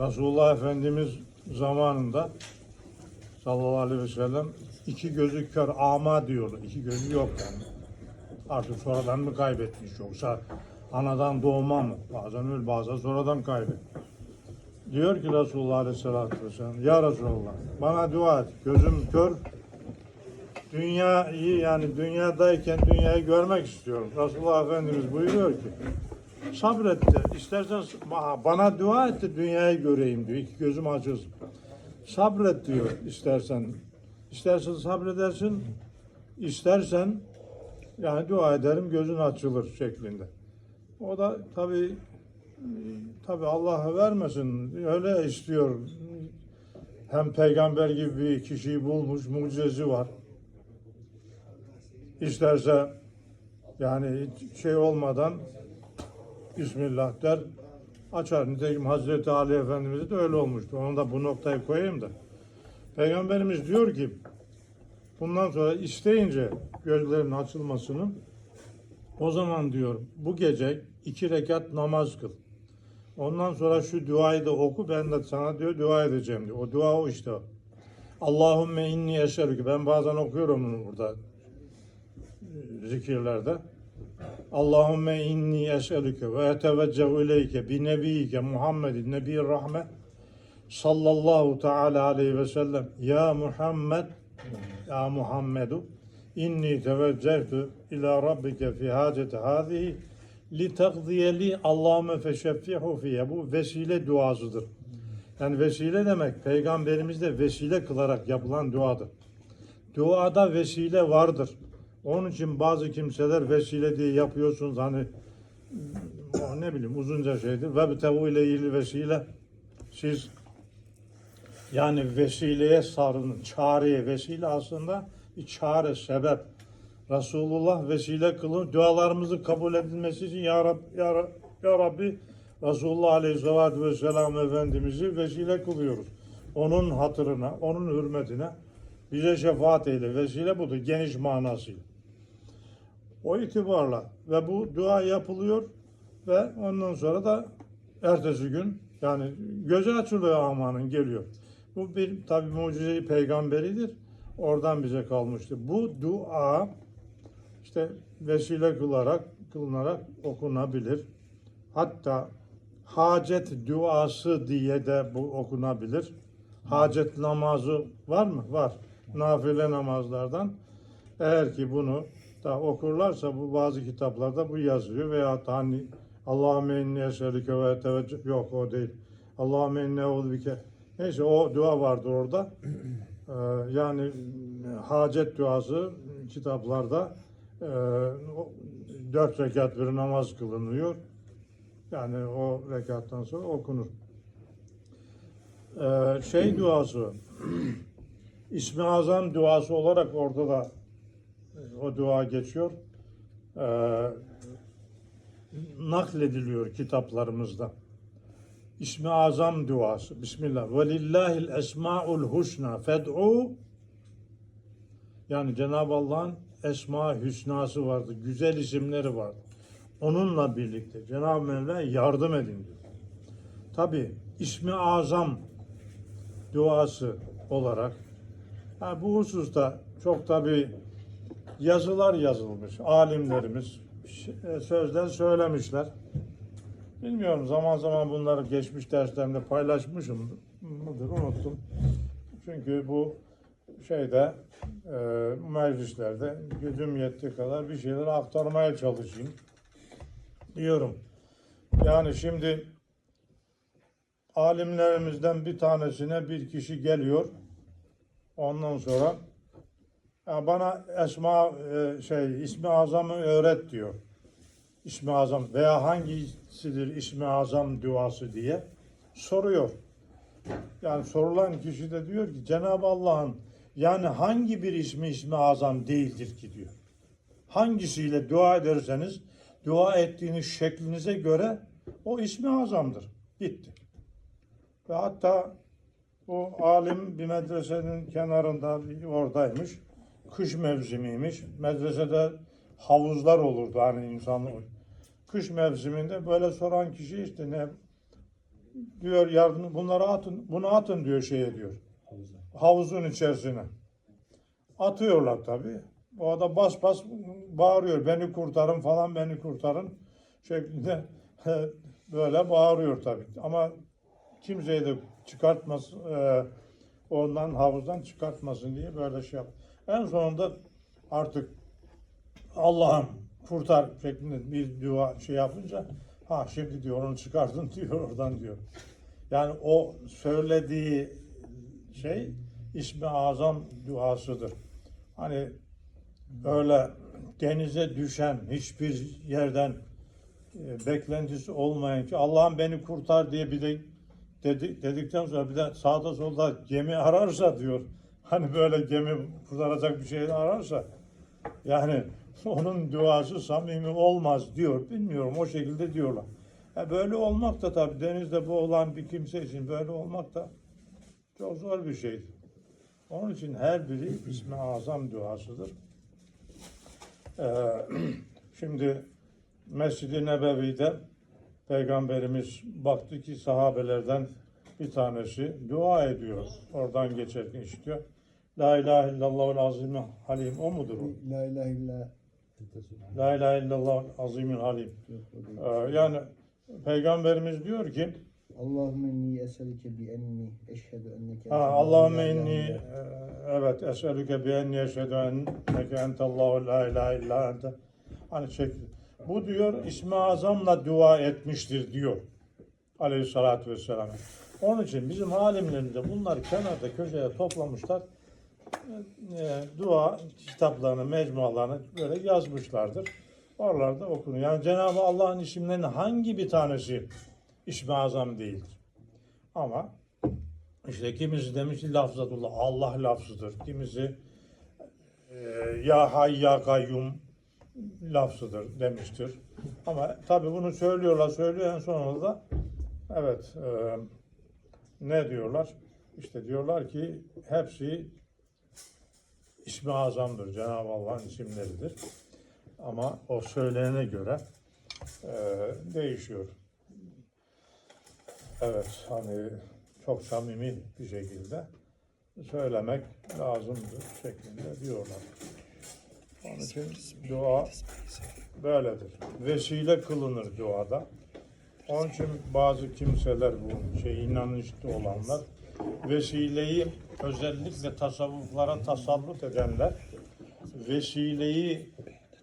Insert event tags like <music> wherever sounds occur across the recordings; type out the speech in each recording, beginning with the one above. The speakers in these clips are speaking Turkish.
Resulullah Efendimiz zamanında sallallahu aleyhi ve sellem iki gözü kör ama diyorlar. İki gözü yok yani. Artık sonradan mı kaybetmiş yoksa anadan doğma mı? Bazen öyle bazen sonradan kaybet. Diyor ki Resulullah aleyhissalatü vesselam Ya Resulullah bana dua et. Gözüm kör. Dünyayı yani dünyadayken dünyayı görmek istiyorum. Resulullah Efendimiz buyuruyor ki sabret de istersen ba- bana dua et de dünyayı göreyim diyor. İki gözüm açılsın. Sabret diyor istersen. İstersen sabredersin. istersen yani dua ederim gözün açılır şeklinde. O da tabi tabi Allah'a vermesin. Öyle istiyor. Hem peygamber gibi bir kişiyi bulmuş, mucizesi var. İsterse yani şey olmadan Bismillah der açar. Nitekim Hazreti Ali Efendimiz de öyle olmuştu. Onu da bu noktaya koyayım da. Peygamberimiz diyor ki bundan sonra isteyince gözlerin açılmasını o zaman diyor bu gece iki rekat namaz kıl. Ondan sonra şu duayı da oku ben de sana diyor dua edeceğim diyor. O dua o işte. Allahümme inni eşerük. Ben bazen okuyorum bunu burada e, zikirlerde. Allahümme inni es'elüke ve eteveccehu ileyke bi nebiyike Muhammedin nebi rahme sallallahu teala aleyhi ve sellem ya Muhammed ya Muhammedu inni teveccehtu ila rabbike fi haceti hâzihi li takdiye li Allahümme feşeffihu fiye bu vesile duasıdır. Yani vesile demek peygamberimiz de vesile kılarak yapılan duadır. Duada vesile vardır. Onun için bazı kimseler vesile diye yapıyorsunuz hani ne bileyim uzunca şeydir. Ve bitevu ile ilgili vesile siz yani vesileye sarılın. Çareye vesile aslında bir çare, sebep. Resulullah vesile kılın. Dualarımızın kabul edilmesi için Ya, Rab, ya, Rab, ya Rabbi Resulullah Aleyhisselatü Vesselam Efendimiz'i vesile kılıyoruz. Onun hatırına, onun hürmetine bize şefaat eyle. Vesile budur geniş manasıyla. O itibarla ve bu dua yapılıyor ve ondan sonra da ertesi gün yani gözü açılıyor amanın geliyor. Bu bir tabi mucize peygamberidir. Oradan bize kalmıştı. Bu dua işte vesile kılarak kılınarak okunabilir. Hatta hacet duası diye de bu okunabilir. Hacet namazı var mı? Var. Nafile namazlardan. Eğer ki bunu da okurlarsa bu bazı kitaplarda bu yazıyor veya hani Allahümme inni eselike ve teveccüh yok o değil. Allahümme inni euzubike neyse o dua vardır orada. Ee, yani hacet duası kitaplarda e, dört rekat bir namaz kılınıyor. Yani o rekattan sonra okunur. Ee, şey duası İsmi Azam duası olarak orada da e, o dua geçiyor. Ee, naklediliyor kitaplarımızda. İsmi Azam duası. Bismillah. Ve lillahil esmaul husna fed'u yani Cenab-ı Allah'ın esma hüsnası vardı. Güzel isimleri vardı. Onunla birlikte Cenab-ı Mevla yardım edin diyor. Tabi ismi azam duası olarak ha, bu hususta çok tabi yazılar yazılmış. Alimlerimiz ş- sözler söylemişler. Bilmiyorum zaman zaman bunları geçmiş derslerimde paylaşmışım mıdır unuttum. Çünkü bu şeyde e, meclislerde gücüm yettiği kadar bir şeyler aktarmaya çalışayım diyorum. Yani şimdi alimlerimizden bir tanesine bir kişi geliyor. Ondan sonra "Ya bana esma e, şey ismi azamı öğret diyor. İsmi azam veya hangisidir ismi azam duası diye soruyor. Yani sorulan kişi de diyor ki Cenab-ı Allah'ın yani hangi bir ismi ismi azam değildir ki diyor. Hangisiyle dua ederseniz dua ettiğiniz şeklinize göre o ismi azamdır. Bitti. Ve hatta bu alim bir medresenin kenarında oradaymış. Kış mevsimiymiş. Medresede havuzlar olurdu hani insanlar. Kış mevsiminde böyle soran kişi işte ne diyor yardım bunları atın bunu atın diyor şeye diyor havuzun içerisine. Atıyorlar tabii. O da bas bas bağırıyor. Beni kurtarın falan beni kurtarın şeklinde <laughs> böyle bağırıyor tabii. Ama kimseyi de çıkartmaz e, ondan havuzdan çıkartmasın diye böyle şey yap. En sonunda artık Allah'ım kurtar şeklinde bir dua şey yapınca ha şimdi diyor onu çıkartın <laughs> diyor oradan diyor. Yani o söylediği şey ismi azam duasıdır. Hani öyle denize düşen hiçbir yerden e, beklentisi olmayan ki Allah'ım beni kurtar diye bir de dedi, dedikten sonra bir de sağda solda gemi ararsa diyor. Hani böyle gemi kurtaracak bir şey ararsa yani onun duası samimi olmaz diyor. Bilmiyorum o şekilde diyorlar. E böyle olmak da tabii denizde bu olan bir kimse için böyle olmak da çok zor bir şey. Onun için her biri ismi azam duasıdır. Ee, <clears throat> şimdi Mescid-i Nebevi'de Peygamberimiz baktı ki sahabelerden bir tanesi dua ediyor. Oradan geçerken işitiyor. La ilahe illallahul azimü halim. O mudur o? La ilahe illa La ilahe illallah azimül halim. Ee, yani Peygamberimiz diyor ki Allahümme inni eselike bi enni eşhedü enneke Ha, Allahümme inni e, evet eselüke bi enni eşhedü enneke entallahu la ilahe illa ente hani şekli. Bu diyor İsmi Azam'la dua etmiştir diyor. Aleyhissalatü vesselam. Onun için bizim alimlerimiz de bunları kenarda köşeye toplamışlar. E, dua kitaplarını, mecmualarını böyle yazmışlardır. Oralarda okunuyor. Yani Cenab-ı Allah'ın isimlerinin hangi bir tanesi İsmi Azam değildir. Ama işte kimisi demiş ki lafzatullah Allah lafzıdır. Kimisi e, ya hay ya kayyum lafzıdır demiştir. Ama tabi bunu söylüyorlar söylüyor en sonunda da evet e, ne diyorlar? İşte diyorlar ki hepsi ismi azamdır. Cenab-ı Allah'ın isimleridir. Ama o söylenene göre e, değişiyor. Evet, hani çok samimi bir şekilde söylemek lazımdır şeklinde diyorlar. Onun için dua böyledir. Vesile kılınır duada. Onun için bazı kimseler bu şey inanışlı olanlar vesileyi özellikle tasavvuflara tasallut edenler vesileyi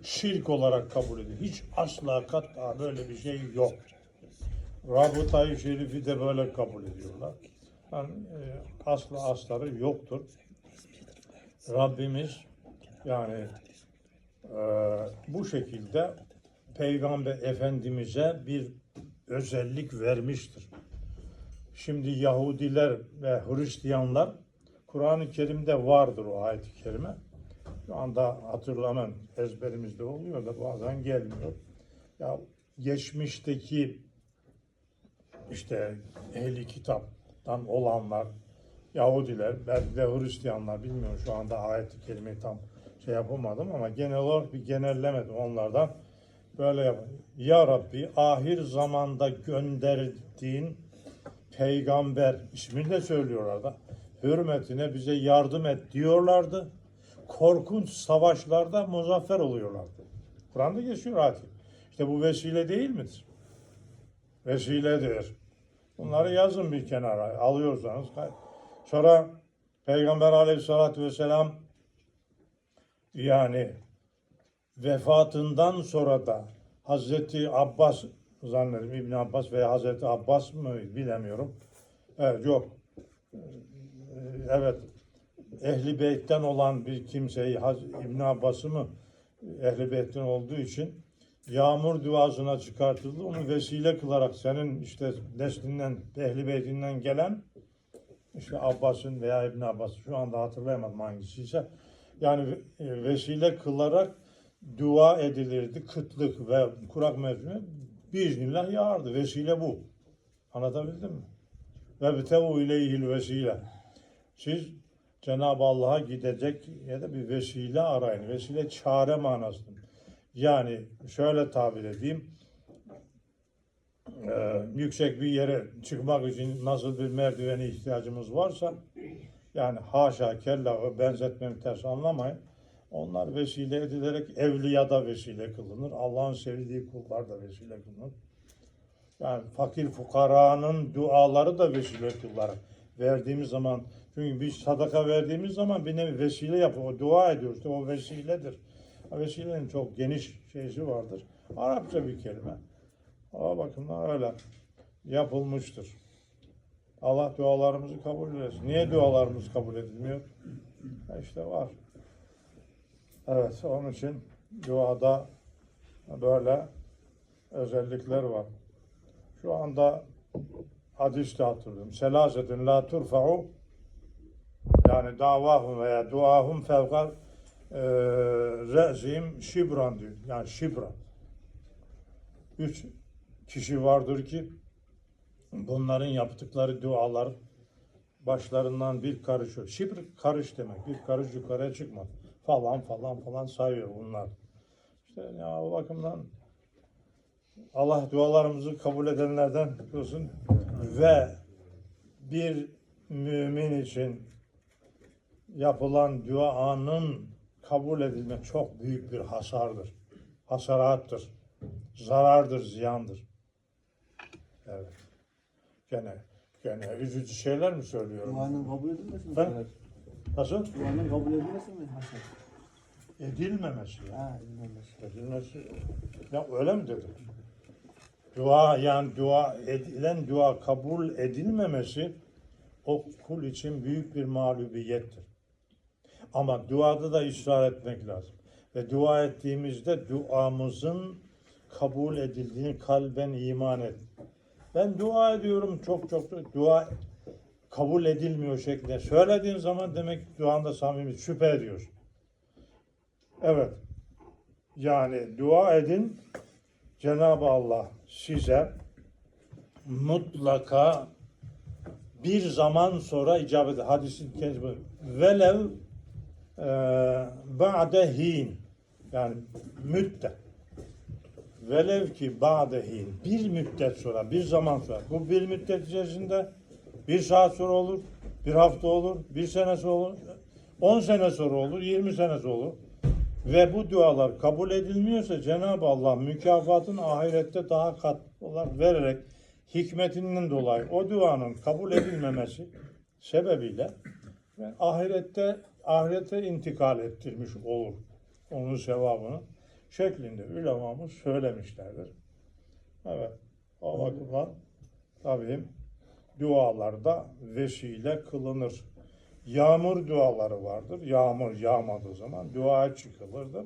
şirk olarak kabul ediyor. Hiç asla kat'a böyle bir şey yok. Rabıta-i Şerif'i de böyle kabul ediyorlar. Yani, e, aslı asları yoktur. Rabbimiz yani bu şekilde Peygamber Efendimiz'e bir özellik vermiştir. Şimdi Yahudiler ve Hristiyanlar Kur'an-ı Kerim'de vardır o ayet-i kerime. Şu anda hatırlanan ezberimizde oluyor da bazen gelmiyor. Ya geçmişteki işte ehli kitaptan olanlar, Yahudiler, belki de Hristiyanlar bilmiyorum şu anda ayet-i kerimeyi tam şey yapamadım ama genel olarak bir genellemedim onlardan. Böyle yap. Ya Rabbi ahir zamanda gönderdiğin peygamber ismini de söylüyorlar da hürmetine bize yardım et diyorlardı. Korkunç savaşlarda muzaffer oluyorlardı. Kur'an'da geçiyor ayet. İşte bu vesile değil midir? vesiledir. Bunları yazın bir kenara alıyorsanız. Sonra Peygamber aleyhissalatü vesselam yani vefatından sonra da Hazreti Abbas zannederim İbn Abbas veya Hazreti Abbas mı bilemiyorum. Evet yok. Evet. Ehli Beyt'ten olan bir kimseyi İbn Abbas'ı mı Ehli Beyt'ten olduğu için yağmur duasına çıkartıldı. Onu vesile kılarak senin işte neslinden, ehli beytinden gelen işte Abbas'ın veya İbn Abbas şu anda hatırlayamadım hangisiyse yani e, vesile kılarak dua edilirdi. Kıtlık ve kurak mevsimi biiznillah yağardı. Vesile bu. Anlatabildim mi? Ve bitevu ileyhil vesile. Siz Cenab-ı Allah'a gidecek ya da bir vesile arayın. Vesile çare manasında. Yani şöyle tabir edeyim. e, yüksek bir yere çıkmak için nasıl bir merdiveni ihtiyacımız varsa yani haşa kella benzetmemi ters anlamayın. Onlar vesile edilerek evliya da vesile kılınır. Allah'ın sevdiği kullar da vesile kılınır. Yani fakir fukaranın duaları da vesile kıllar. Verdiğimiz zaman çünkü biz sadaka verdiğimiz zaman bir nevi vesile yapıyor. Dua ediyoruz. İşte o vesiledir. Vesilenin çok geniş şeysi vardır. Arapça bir kelime. O bakımdan öyle yapılmıştır. Allah dualarımızı kabul etsin. Niye dualarımız kabul edilmiyor? İşte var. Evet, onun için duada böyle özellikler var. Şu anda hadiste hatırlıyorum. Selasetün la turfa'u yani davahum veya duahum fevkal e, re'zim şibran diyor. Yani şibran. Üç kişi vardır ki bunların yaptıkları dualar başlarından bir karış. Şibr karış demek. Bir karış yukarıya çıkmaz. Falan falan falan sayıyor bunlar. İşte ya o bakımdan Allah dualarımızı kabul edenlerden kılsın ve bir mümin için yapılan duanın kabul edilme çok büyük bir hasardır. Hasarattır. Zarardır, ziyandır. Evet. Gene gene üzücü şeyler mi söylüyorum? Duanın kabul edilmesi mi? Serhat? Nasıl? Duanın kabul edilmesi mi? Edilmemesi. Ha edilmemesi. Edilmesi. Ya öyle mi dedim? Dua yani dua edilen dua kabul edilmemesi o kul için büyük bir mağlubiyettir. Ama duada da ısrar etmek lazım. Ve dua ettiğimizde duamızın kabul edildiğini kalben iman et. Ben dua ediyorum çok çok dua kabul edilmiyor şeklinde söylediğin zaman demek duanda samimi şüphe ediyorsun. Evet. Yani dua edin. Cenab-ı Allah size mutlaka bir zaman sonra icabet eder. Hadisin kendisi. Velev e, ba'de hin yani müddet. Velev ki ba'de hin. Bir müddet sonra, bir zaman sonra. Bu bir müddet içerisinde bir saat sonra olur, bir hafta olur, bir sene sonra olur, on sene sonra olur, yirmi sene sonra olur. Ve bu dualar kabul edilmiyorsa Cenab-ı Allah mükafatın ahirette daha kat olarak vererek hikmetinden dolayı o duanın kabul edilmemesi sebebiyle ahirette ahirete intikal ettirmiş olur. Onun sevabını şeklinde ulemamız söylemişlerdir. Evet. O bakımdan tabii dualarda vesile kılınır. Yağmur duaları vardır. Yağmur yağmadığı zaman duaya çıkılırdı.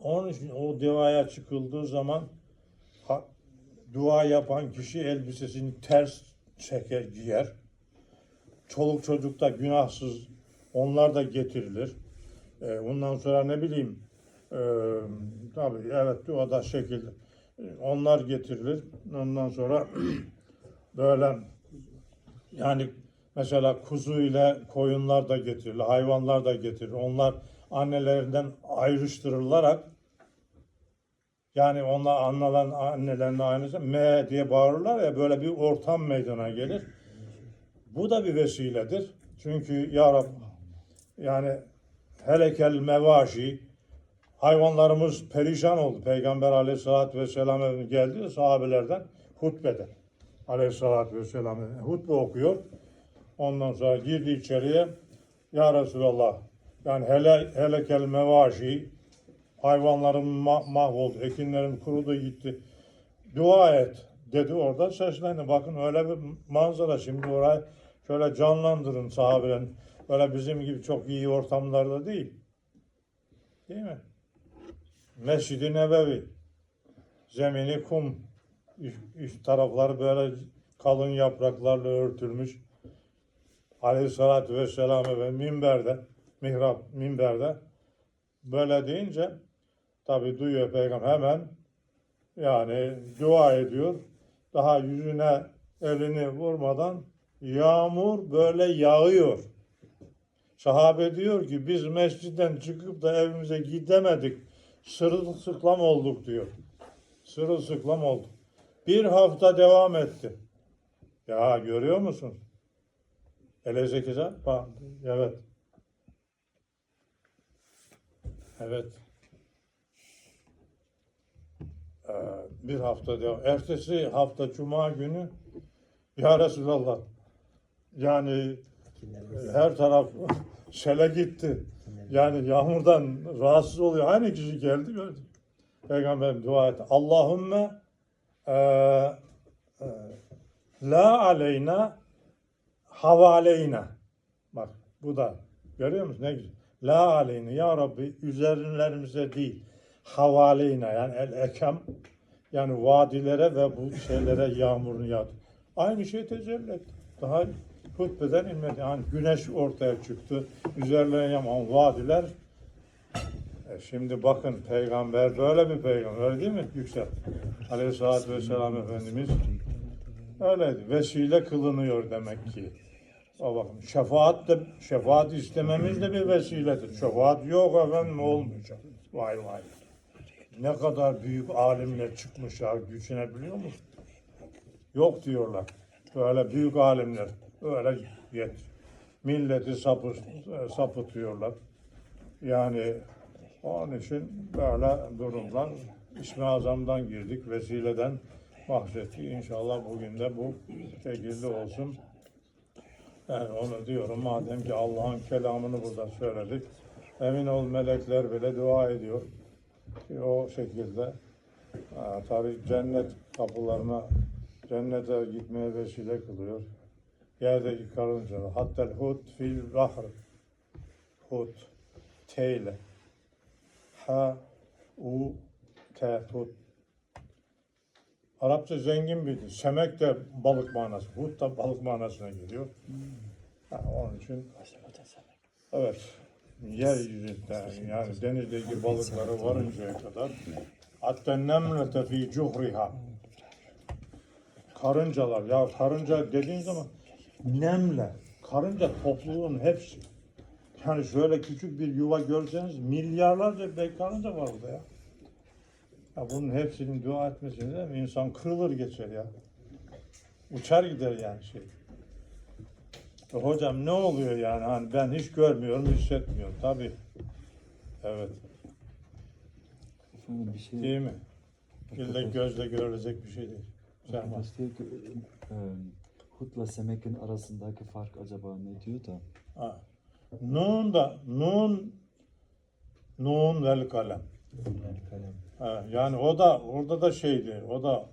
Onun için o duaya çıkıldığı zaman ha- dua yapan kişi elbisesini ters çeker, giyer. Çoluk çocuk da günahsız onlar da getirilir. Ee, bundan sonra ne bileyim e, tabii evet duada şekil onlar getirilir. Ondan sonra <clears throat> böyle yani mesela kuzu ile koyunlar da getirilir, hayvanlar da getirilir. Onlar annelerinden ayrıştırılarak yani onlar anneler annelerine aynısı me diye bağırırlar ya böyle bir ortam meydana gelir. Bu da bir vesiledir. Çünkü ya Rab yani helekel mevaşi hayvanlarımız perişan oldu. Peygamber aleyhissalatü vesselam geldi de sahabelerden hutbede. Aleyhissalatü vesselam hutbe okuyor. Ondan sonra girdi içeriye. Ya Resulallah yani hele, helekel mevaşi hayvanlarım ma- mahvoldu, ekinlerim kurudu gitti. Dua et dedi orada seslendi. Bakın öyle bir manzara şimdi orayı şöyle canlandırın sahabelerin. Öyle bizim gibi çok iyi ortamlarda değil. Değil mi? Mescid-i Nebevi. Zemini kum. Üst, üst tarafları böyle kalın yapraklarla örtülmüş. Aleyhissalatü vesselam ve minberde, mihrap minberde böyle deyince tabi duyuyor peygamber hemen yani dua ediyor. Daha yüzüne elini vurmadan yağmur böyle yağıyor. Sahabe diyor ki biz mescitten çıkıp da evimize gidemedik. Sırılsıklam olduk diyor. Sırılsıklam olduk. Bir hafta devam etti. Ya görüyor musun? Ele sekize bak. Evet. Evet. Ee, bir hafta devam. Ertesi hafta Cuma günü Ya Resulallah yani e, her taraf <laughs> sele gitti. Yani yağmurdan rahatsız oluyor. Aynı kişi geldi gördü. Peygamberim dua etti. Allahümme e, e, la aleyna havaleyna. Bak bu da görüyor musun ne güzel. La aleyna ya Rabbi üzerlerimize değil havaleyna yani el ekam yani vadilere ve bu şeylere yağmurunu yağdı. Aynı şey tecelli etti. Daha hutbeden inmedi. Yani güneş ortaya çıktı. Üzerlerine yaman vadiler. E şimdi bakın peygamber böyle bir peygamber öyle değil mi Yüksel? Aleyhisselatü Vesselam Efendimiz öyleydi. Vesile kılınıyor demek ki. O bakın şefaat de şefaat istememiz de bir vesiledir. Şefaat yok efendim olmayacak. Vay vay. Ne kadar büyük alimler çıkmış ya düşünebiliyor musun? Yok diyorlar. Böyle büyük alimler öyle yet. Milleti sapı, sapıtıyorlar. Yani onun için böyle durumlar İsmi Azam'dan girdik, vesileden bahsettik. İnşallah bugün de bu şekilde olsun. Yani onu diyorum madem ki Allah'ın kelamını burada söyledik. Emin ol melekler bile dua ediyor. Ki o şekilde ha, tabii cennet kapılarına cennete gitmeye vesile kılıyor. Yerdeki karıncalar. Hatta hut fil bahr. Hut. Teyle. Ha u te hut. Arapça zengin bir dil. Semek de balık manası. Hut da balık manasına geliyor. Ha, onun için evet yeryüzünde yani denizdeki balıkları varıncaya kadar hatta nemlete fi cuhriha karıncalar ya karınca dediğin zaman nemle karınca topluluğun hepsi yani şöyle küçük bir yuva görseniz milyarlarca bey karınca var burada ya. Ya bunun hepsinin dua etmesini de insan kırılır geçer ya. Uçar gider yani şey. E hocam ne oluyor yani hani ben hiç görmüyorum, hissetmiyorum tabii. Evet, Efendim bir şey değil mi? İlle gözle görülecek bir şey değil. Sen Hut'la Semek'in arasındaki fark acaba ne diyor da Ha. Nun da nun nun vel kalem. Ha, yani o da orada da şeydi. O da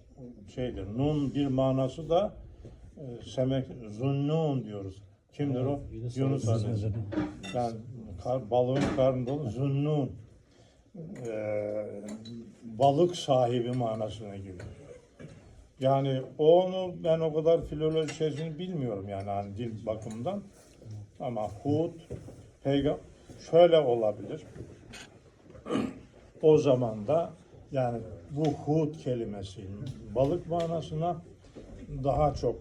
şeydir. Nun bir manası da e, semek zunnun diyoruz. Kimdir o? Yunus Aleyhisselam. Yani kar, balığın karnında olan zunnun. Ee, balık sahibi manasına geliyor. Yani onu ben o kadar filoloji şeysini bilmiyorum yani hani dil bakımından. Ama Hud peygamber şöyle olabilir. o zaman da yani bu Hud kelimesi balık manasına daha çok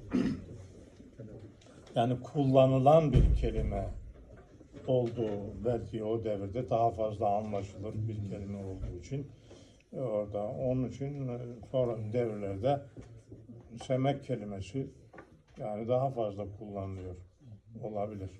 yani kullanılan bir kelime olduğu belki o devirde daha fazla anlaşılır bir kelime olduğu için orada. Onun için sonra devirlerde semek kelimesi yani daha fazla kullanılıyor. Olabilir.